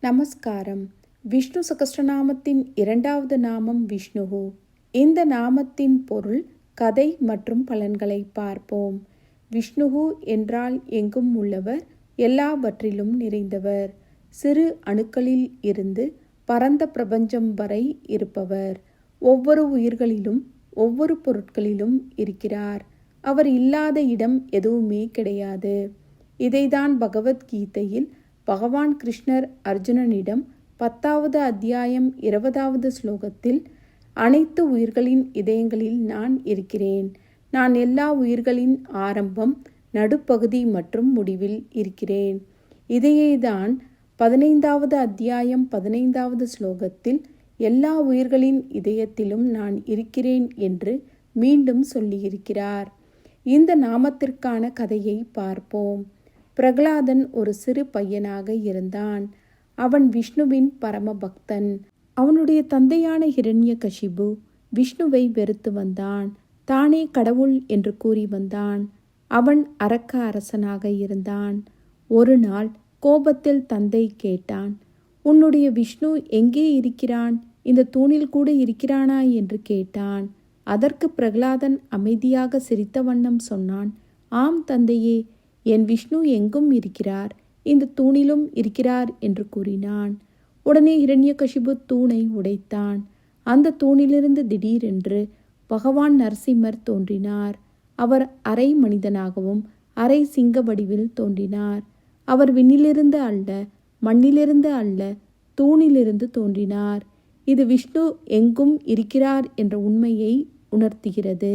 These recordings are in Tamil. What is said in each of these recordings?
நமஸ்காரம். விஷ்ணு சகஸ்ரநாமத்தின் இரண்டாவது நாமம் விஷ்ணுஹு. இந்த நாமத்தின் பொருள் கதை மற்றும் பலன்களை பார்ப்போம். விஷ்ணுஹு என்றால் எங்கும் உள்ளவர் எல்லாவற்றிலும் நிறைந்தவர். சிறு அணுக்களில் இருந்து பரந்த பிரபஞ்சம் வரை இருப்பவர். ஒவ்வொரு உயிர்களிலும் ஒவ்வொரு பொருட்களிலும் இருக்கிறார். அவர் இல்லாத இடம் எதுவுமே கிடையாது. இதைதான் பகவத்கீதையில் பகவான் கிருஷ்ணர் அர்ஜுனனிடம் பத்தாவது அத்தியாயம் இருபதாவது ஸ்லோகத்தில் அனைத்து உயிர்களின் இதயங்களில் நான் இருக்கிறேன். நான் எல்லா உயிர்களின் ஆரம்பம் நடுப்பகுதி மற்றும் முடிவில் இருக்கிறேன். இதையே தான் பதினைந்தாவது அத்தியாயம் பதினைந்தாவது ஸ்லோகத்தில் எல்லா உயிர்களின் இதயத்திலும் நான் இருக்கிறேன் என்று மீண்டும் சொல்லியிருக்கிறார். இந்த நாமத்திற்கான கதையை பார்ப்போம். பிரகலாதன் ஒரு சிறு பையனாக இருந்தான். அவன் விஷ்ணுவின் பரம பக்தன் அவனுடைய தந்தையான ஹிரண்ய கஷிபு விஷ்ணுவை வெறுத்து வந்தான். தானே கடவுள் என்று கூறி வந்தான். அவன் அரக்க அரசனாக இருந்தான். ஒரு நாள் கோபத்தில் தந்தை கேட்டான். உன்னுடைய விஷ்ணு எங்கே இருக்கிறான்? இந்த தூணில் கூட இருக்கிறானா என்று கேட்டான். அதற்கு பிரகலாதன் அமைதியாக சிரித்த வண்ணம் சொன்னான். ஆம் தந்தையே என் விஷ்ணு எங்கும் இருக்கிறார். இந்த தூணிலும் இருக்கிறார் என்று கூறினான். உடனே இரண்யகசிபு தூணை உடைத்தான். அந்த தூணிலிருந்து திடீரென்று பகவான் நரசிம்மர் தோன்றினார். அவர் அரை மனிதனாகவும் அரை சிங்க வடிவில் தோன்றினார். அவர் விண்ணிலிருந்து அல்ல மண்ணிலிருந்து அல்ல தூணிலிருந்து தோன்றினார். இது விஷ்ணு எங்கும் இருக்கிறார் என்ற உண்மையை உணர்த்துகிறது.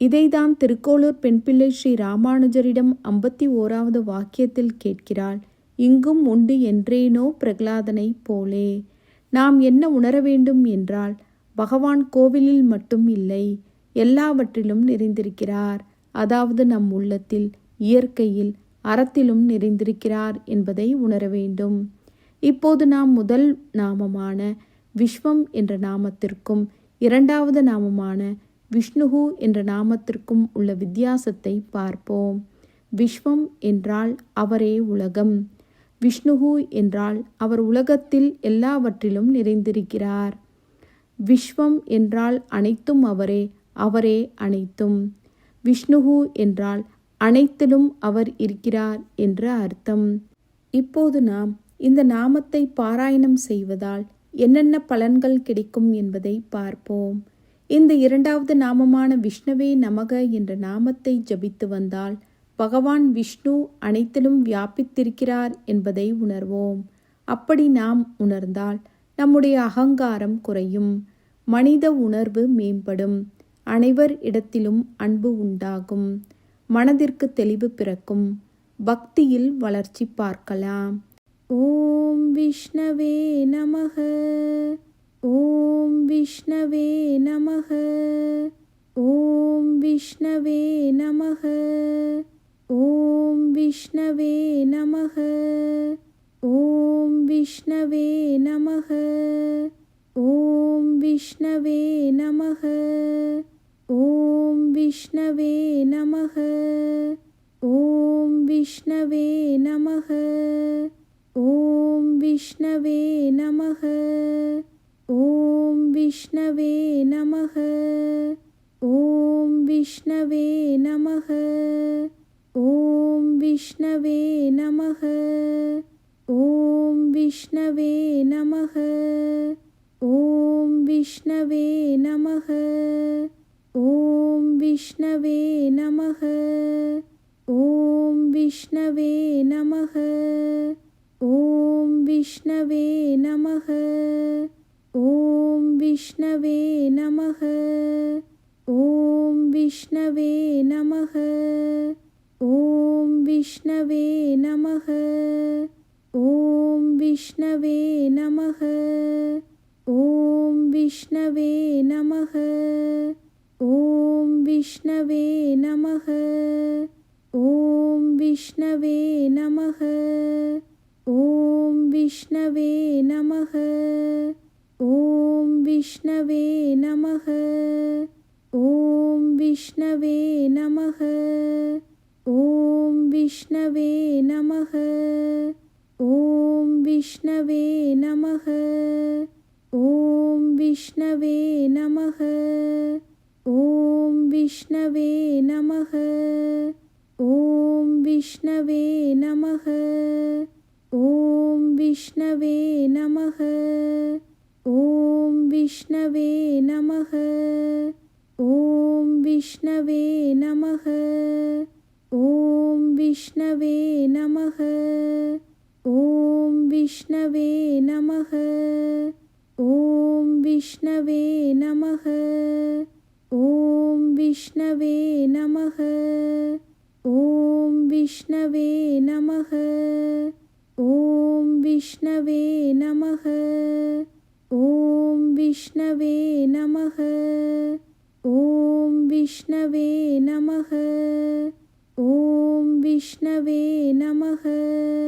இதைதான் திருக்கோளூர் பெண்பிள்ளை ஸ்ரீ ராமானுஜரிடம் ஐம்பத்தி ஓராவது வாக்கியத்தில் கேட்கிறாள். இங்கும் உண்டு என்றேனோ பிரகலாதனை போலே. நாம் என்ன உணர வேண்டும் என்றால் பகவான் கோவிலில் மட்டும் இல்லை எல்லாவற்றிலும் நிறைந்திருக்கிறார். அதாவது நம் உள்ளத்தில் இயற்கையில் அறத்திலும் நிறைந்திருக்கிறார் என்பதை உணர வேண்டும். இப்போது நாம் முதல் நாமமான விஸ்வம் என்ற நாமத்திற்கும் இரண்டாவது நாமமான விஷ்ணுகு என்ற நாமத்திற்கும் உள்ள வித்தியாசத்தை பார்ப்போம். விஸ்வம் என்றால் அவரே உலகம். விஷ்ணுகு என்றால் அவர் உலகத்தில் எல்லாவற்றிலும் நிறைந்திருக்கிறார். விஸ்வம் என்றால் அனைத்தும் அவரே அவரே அனைத்தும். விஷ்ணுகு என்றால் அனைத்திலும் அவர் இருக்கிறார் என்று அர்த்தம். இப்போது நாம் இந்த நாமத்தை பாராயணம் செய்வதால் என்னென்ன பலன்கள் கிடைக்கும் என்பதை பார்ப்போம். இந்த இரண்டாவது நாமமான விஷ்ணுவே நமக என்ற நாமத்தை ஜபித்து வந்தால் பகவான் விஷ்ணு அனைத்திலும் வியாபித்திருக்கிறார் என்பதை உணர்வோம். அப்படி நாம் உணர்ந்தால் நம்முடைய அகங்காரம் குறையும் மனித உணர்வு மேம்படும் அனைவர் இடத்திலும் அன்பு உண்டாகும் மனதிற்கு தெளிவு பிறக்கும் பக்தியில் வளர்ச்சி பார்க்கலாம். ஓம் விஷ்ணவே நமக. ॐ विष्णवे नमः ॐ विष्णवे नमः ॐ विष्णवे नमः ॐ विष्णवे नमः ॐ विष्णवे नमः ॐ विष्णवे नमः ॐ विष्णवे नमः ॐ विष्णवे नमः விஷ்ணவே நமக. ஓம் விஷ்ணவே நமக. ஓம் விஷ்ணவே நமக. ஓம் விஷ்ணவே நமக. ஓம் விஷ்ணவே நமக. ஓம் விஷ்ணவே நமக. ஓம் விஷ்ணவே நமக. ஓம் விஷ்ணவே நமக. விஷ்ணவே நமக. ஓம் விஷ்ணவே நமக. ஓம் விஷ்ணவே நமக. ஓம் விஷ்ணவே நமக. ஓம் விஷ்ணவே நமக. ஓம் விஷ்ணவே நமக. ஓம் விஷ்ணவே நமக. ஓம் விஷ்ணவே நமக. விஷ்ணவே நமக. ஓம் விஷ்ணவே நமக. ஓம் விஷ்ணவே நமக. ஓம் விஷ்ணவே நமக. ஓம் விஷ்ணவே நமக. ஓம் விஷ்ணவே நமக. ஓம் விஷ்ணவே நமக. ஓம் விஷ்ணவே நமக. விஷ்ணவே நமக. ஓம் விஷ்ணவே நமக. ஓம் விஷ்ணவே நமக. ஓம் விஷ்ணவே நமக. ஓம் விஷ்ணவே நமக. ஓம் விஷ்ணவே நமக. ஓம் விஷ்ணவே நமக. ஓம் விஷ்ணவே நமக. விஷ்ணவே நமக. ஓம் விஷ்ணவே நமக. ஓம் விஷ்ணவே நமக.